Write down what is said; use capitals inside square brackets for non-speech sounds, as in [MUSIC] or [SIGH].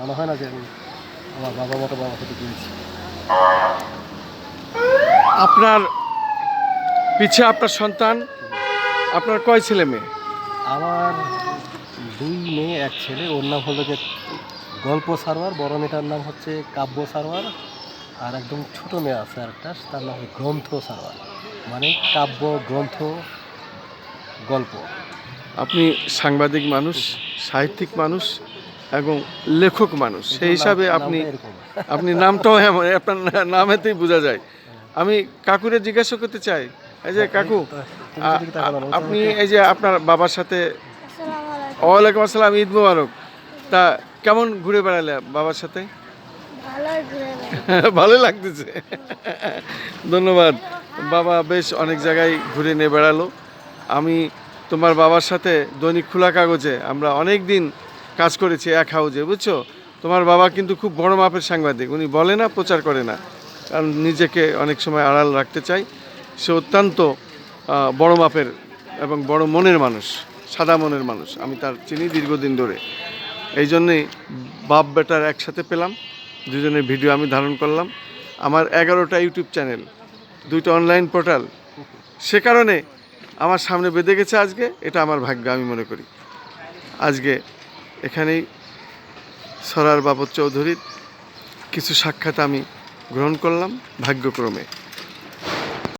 মনে হয় না যে আমি আমার বাবা মতো বাবা হতে পেরেছি। আপনার পিছে আপনার সন্তান আপনার কয় ছেলে মেয়ে? আমার দুই মেয়ে এক ছেলে। ওর নাম হলো যে গল্প সারোয়ার বড় মেয়েটার নাম হচ্ছে কাব্য সারোয়ার আর একদম ছোট মেয়ে আছে আরেকটা তার নাম গ্রন্থ সারোয়ার। মানে কাব্য গ্রন্থ গল্প। আপনি সাংবাদিক মানুষ সাহিত্যিক মানুষ এবং লেখক মানুষ। সেই হিসাবে আপনি আপনি নামটাও এমন আপনার নামেতেই বোঝা যায়। আমি কাকুরে জিজ্ঞাসা করতে চাই। এই যে কাকু আ- আপনি এই যে আপনার বাবার সাথে ওয়ালাইকুম আসসালাম ঈদ মুবারক। তা কেমন ঘুরে বেড়ালে বাবার সাথে? [LAUGHS] ভালো লাগতেছে। ধন্যবাদ। বাবা বেশ অনেক জায়গায় ঘুরে নিয়ে বেড়ালো। আমি তোমার বাবার সাথে দৈনিক খোলা কাগজে আমরা অনেক দিন কাজ করেছি এক হাউজে, বুঝছ? তোমার বাবা কিন্তু খুব বড় মাপের সাংবাদিক, উনি বলে না, প্রচার করে না। কারণ নিজেকে অনেক সময় আড়াল রাখতে চাই। সে অত্যন্ত বড় মাপের এবং বড় মনের মানুষ, সাদা মনের মানুষ। আমি তার চিনি দীর্ঘদিন ধরে। এই জন্যেই বাপ বেটার একসাথে পেলাম। দুজনের ভিডিও আমি ধারণ করলাম। আমার এগারোটা ইউটিউব চ্যানেল, দুইটা অনলাইন পোর্টাল। সে কারণে আমার সামনে বেঁধে গেছে আজকে। এটা আমার ভাগ্য, আমি মনে করি। আজকে এখানেই সরার বাবদ চৌধুরীর কিছু সাক্ষাৎ আমি গ্রহণ করলাম ভাগ্যক্রমে।